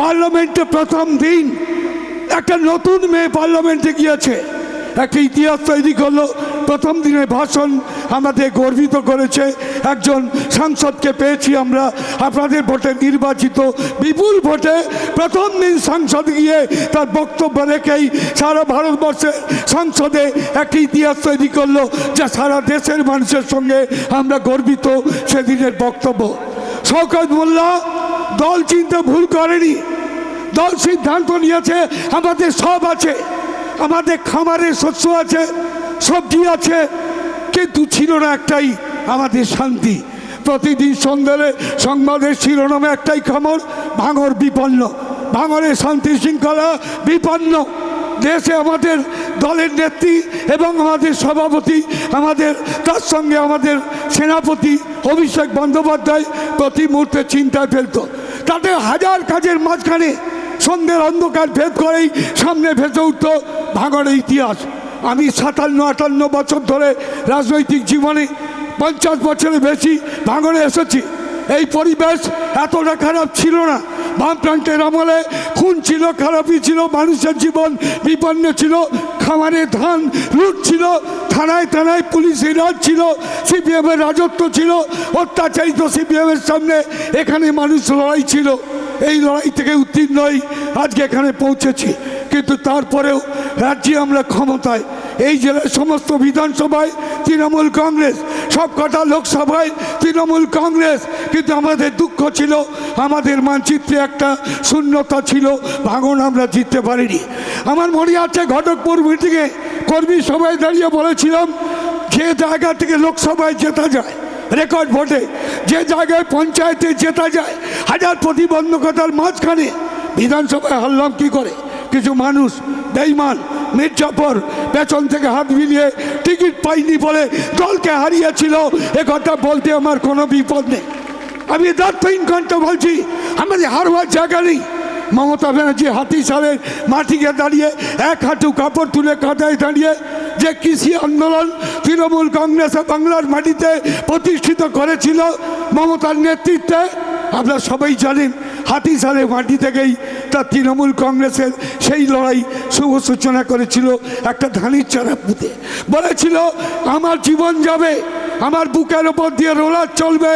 পার্লামেন্টে প্রথম দিন একটা নতুন মেয়ে পার্লামেন্টে গিয়েছে। একটা ইতিহাস তৈরি করল। প্রথম দিনে ভাষণ আমাদের গর্বিত করেছে। একজন সাংসদকে পেয়েছি আমরা। আপনাদের ভোটে নির্বাচিত বিপুল ভোটে প্রথম দিন সাংসদ গিয়ে তার বক্তব্য রেখেই সারা ভারতবর্ষের সংসদে একটি ইতিহাস তৈরি করল, যা সারা দেশের মানুষের সঙ্গে আমরা গর্বিত সেদিনের বক্তব্য। শওকত মোল্লা দল চিন্তা ভুল করেনি। দল সিদ্ধান্ত নিয়েছে, আমাদের সব আছে। আমাদের খামারে শস্য আছে, সবজি আছে, কিন্তু ছিল না একটাই, আমাদের শান্তি। প্রতিদিন সন্ধ্যারে সংবাদের শিরোনামে একটাই খবর, ভাঙর বিপন্ন। ভাঙরের শান্তি শৃঙ্খলা বিপন্ন। দেশে আমাদের দলের নেত্রী এবং আমাদের সভাপতি, আমাদের, তার সঙ্গে আমাদের সেনাপতি অভিষেক বন্দ্যোপাধ্যায় প্রতি মুহূর্তে চিন্তায় ফেলতো। তাদের হাজার কাজের মাঝখানে সন্ধ্যের অন্ধকার ভেদ করেই সামনে ভেসে উঠত ভাঙড়ের ইতিহাস। আমি সাতান্ন, আটান্ন বছর ধরে রাজনৈতিক জীবনে পঞ্চাশ বছরের বেশি ভাঙড়ে এসেছি। এই পরিবেশ এতটা খারাপ ছিল না। বামপ্রান্তের আমলে খুন ছিল, খারাপই ছিল, মানুষের জীবন বিপন্ন ছিল, খামারে ধান, লুট ছিল থানায় থানায় পুলিশের রাজ ছিল, সিপিএমের রাজত্ব ছিল, অত্যাচারিত সিপিএমের সামনে এখানে মানুষ লড়াই ছিল। এই লড়াই থেকে উত্তীর্ণ হই, আজকে এখানে পৌঁছেছি। কিন্তু তারপরেও রাজ্যে আমরা ক্ষমতায়। এই জেলার সমস্ত বিধানসভায় তৃণমূল কংগ্রেস, সব কটা লোকসভায় তৃণমূল কংগ্রেস। কিন্তু আমাদের দুঃখ ছিল, আমাদের মানচিত্রে একটা শূন্যতা ছিল, ভাঙন আমরা জিততে পারিনি। আমার মনে আছে, ঘটকপুর মিটিংয়ে কর্মী সবাই দাঁড়িয়ে বলেছিলাম, যে জায়গা থেকে লোকসভায় জেতা যায়, রেকর্ড ভোটে, যে জায়গায় পঞ্চায়েতে জেতা যায়, হাজার প্রতিবন্ধকতার মাঝখানে বিধানসভায় হারলাম কি করে? কিছু মানুষ, বেইমান মির্জাফর পেছন থেকে হাত মিলিয়ে টিকিট পাইনি বলে দলকে হারিয়েছিল, এ কথা বলতে আমার কোনো বিপদ নেই। আমি দার্থহীন কণ্ঠ বলছি, আমাদের হারবার জায়গা নেই। মমতা ব্যানার্জি হাতি সালের মাটিকে দাঁড়িয়ে, এক হাঁটু কাপড় তুলে কাঁটায় দাঁড়িয়ে, যে কৃষি আন্দোলন তৃণমূল কংগ্রেসে বাংলার মাটিতে প্রতিষ্ঠিত করেছিল মমতার নেতৃত্বে আপনারা সবাই জানেন হাতি সালে মাটি থেকেই তার তৃণমূল কংগ্রেসের সেই লড়াই শুভ সূচনা করেছিল একটা ধানের চারা পুঁতে। বলেছিল, আমার জীবন যাবে, আমার বুকের ওপর দিয়ে রোলার চলবে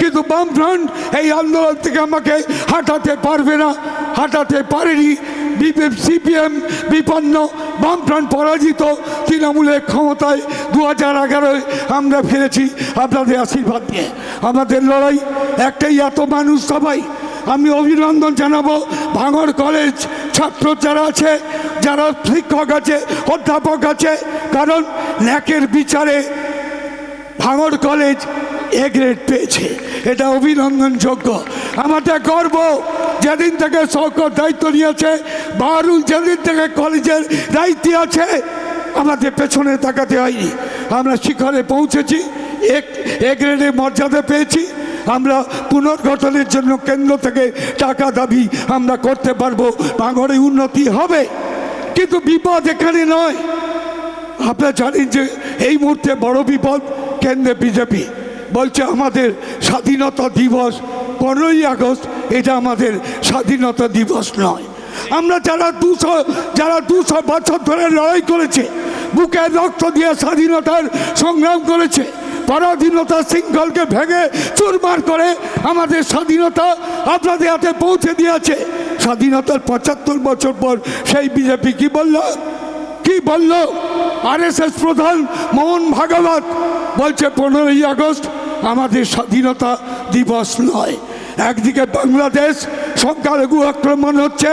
কিন্তু বামফ্রন্ট এই আন্দোলন থেকে আমাকে হাঁটাতে পারবে না, হাঁটাতে পারেনি। সিপিএম, বিপন্ন বামফ্রন্ট পরাজিত তৃণমূলের ক্ষমতায় দু হাজার এগারোয় আমরা ফিরেছি। আপনাদের আশীর্বাদ নিয়ে। আমাদের লড়াই একটাই, এত মানুষ সবাই। আমি অভিনন্দন জানাব ভাঙর কলেজ ছাত্র যারা আছে, যারা শিক্ষক আছে, অধ্যাপক আছে। কারণ ন্যাকের বিচারে ভাঙড় কলেজ এ গ্রেড পেয়েছে। এটা অভিনন্দন অভিনন্দনযোগ্য আমাদের গর্ব যেদিন থেকে সরকার দায়িত্ব নিয়েছে বাহারুল যেদিন থেকে কলেজের দায়িত্ব আছে, আমাদের পেছনে তাকাতে হয়নি। আমরা শিখরে পৌঁছেছি, এক, এ গ্রেডে মর্যাদা পেয়েছি। আমরা পুনর্গঠনের জন্য কেন্দ্র থেকে টাকা দাবি আমরা করতে পারব ভাঙড়ে উন্নতি হবে। কিন্তু বিপদ এখানে নয়। আপনারা জানেন যে এই মুহূর্তে বড় বিপদ, কেন্দ্রে বিজেপি। বলছে আমাদের স্বাধীনতা দিবস পনেরোই আগস্ট, এটা আমাদের স্বাধীনতা দিবস নয়। আমরা যারা দুশো যারা দুশো বছর ধরে লড়াই করেছে, বুকে রক্ত দিয়ে স্বাধীনতার সংগ্রাম করেছে, পরাধীনতা শৃঙ্খলকে ভেঙে চুরমার করে আমাদের স্বাধীনতা আপনাদের হাতে পৌঁছে দিয়েছে। স্বাধীনতার পঁচাত্তর বছর পর সেই বিজেপি কি বলল? কি বলল? আরএসএস প্রধান মোহন ভাগবত বলছে, পনেরোই আগস্ট আমাদের স্বাধীনতা দিবস নয়। একদিকে বাংলাদেশ, সংখ্যালঘু আক্রমণ হচ্ছে,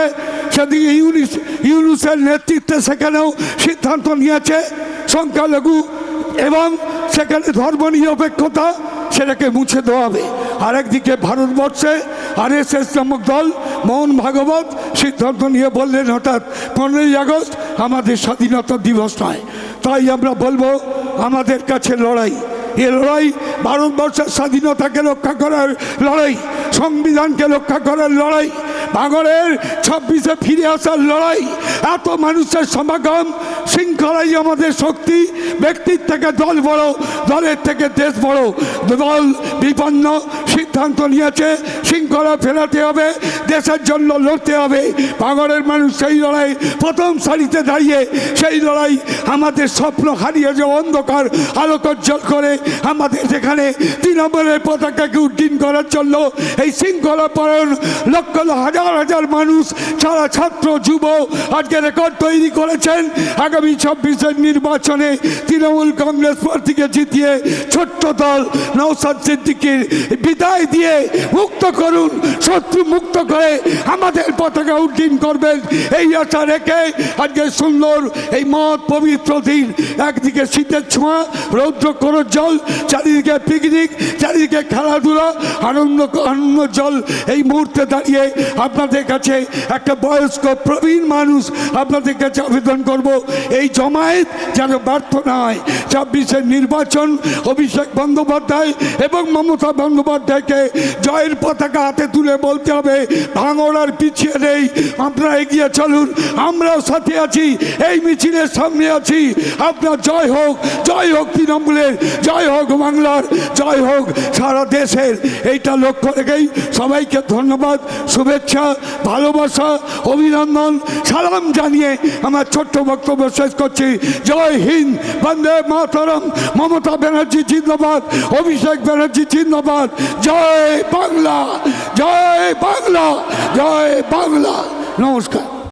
সেদিকে ইউনিস ইউনুসের নেতৃত্বে সেখানেও সিদ্ধান্ত নিয়েছে সংখ্যালঘু এবং সেখানে ধর্ম নিরপেক্ষতা সেটাকে মুছে দেওয়া হবে। আরেকদিকে ভারতবর্ষে আর এস এস নামক দল মোহন ভাগবত, সিদ্ধান্ত নিয়ে বললেন, হঠাৎ পনেরোই আগস্ট আমাদের স্বাধীনতা দিবস নয়। তাই আমরা বলব, আমাদের কাছে লড়াই। এ লড়াই ভারতবর্ষের স্বাধীনতাকে রক্ষা করার লড়াই, সংবিধানকে রক্ষা করার লড়াই ভাঙরের ছাব্বিশে ফিরে আসার লড়াই, এত মানুষের সমাগম, শৃঙ্খলাই আমাদের শক্তি, ব্যক্তির থেকে দল বড়, দলের থেকে দেশ বড়, দল বিপন্ন সিদ্ধান্ত নিয়েছে, শৃঙ্খলা ফেরাতে হবে, দেশের জন্য লড়তে হবে ভাঙড়ের মানুষ সেই লড়াই প্রথম সারিতে দাঁড়িয়ে সেই লড়াই আমাদের স্বপ্ন হারিয়ে যে অন্ধকার আলোকোজ্জ্বল করে আমাদের যেখানে তৃণমূলের পতাকাকে উড্ডীন করার জন্য এই শৃঙ্খলা পরায়ণ লক্ষ হাজার হাজার মানুষ, সারা ছাত্র, যুব আজকে রেকর্ড তৈরি করেছেন। আগামী ছাব্বিশের নির্বাচনে তৃণমূল কংগ্রেস প্রার্থীকে জিতিয়ে ছোট্ট দল নৌসাদ সিদ্দিকির বিদায় দিয়ে মুক্ত করুন, শত্রু মুক্ত করে আমাদের পতাকা উড্ডীন করবেন। এই আশা রেখে আজকে সুন্দর এই মত পবিত্র দিন একদিকে শীতের ছোঁয়া, রৌদ্র করো জল, চারিদিকে পিকনিক চারিদিকে খেলাধুলা, আনন্দ আনন্দ জল। এই মুহূর্তে দাঁড়িয়ে আপনাদের কাছে একটা বয়স্ক প্রবীণ মানুষ আপনাদের কাছে আবেদন করব। এই জমায়েত যেন ব্যর্থ না হয়। ছাব্বিশের নির্বাচন, অভিষেক বন্দ্যোপাধ্যায় এবং মমতা বন্দ্যোপাধ্যায়কে জয়ের পতাকা হাতে তুলে বলতে হবে ভাঙড়ার পিছিয়ে নেই। আপনারা এগিয়ে চলুন, আমরাও সাথে আছি। এই মিছিলের সামনে আছি। আপনার জয় হোক জয় হোক তৃণমূলের, জয় হোক বাংলার, জয় হোক সারা দেশের। এইটা লক্ষ্য রেখেই সবাইকে ধন্যবাদ, শুভেচ্ছা, ভালোবাসা, অভিনন্দন, সালাম জানিয়ে আমার ছোট্ট বক্তব্য শেষ করছি। জয় হিন্দ, বন্দে মাতরম, মমতা ব্যানার্জি জিন্দাবাদ, অভিষেক ব্যানার্জি জিন্দাবাদ। জয় বাংলা জয় বাংলা জয় বাংলা। নমস্কার।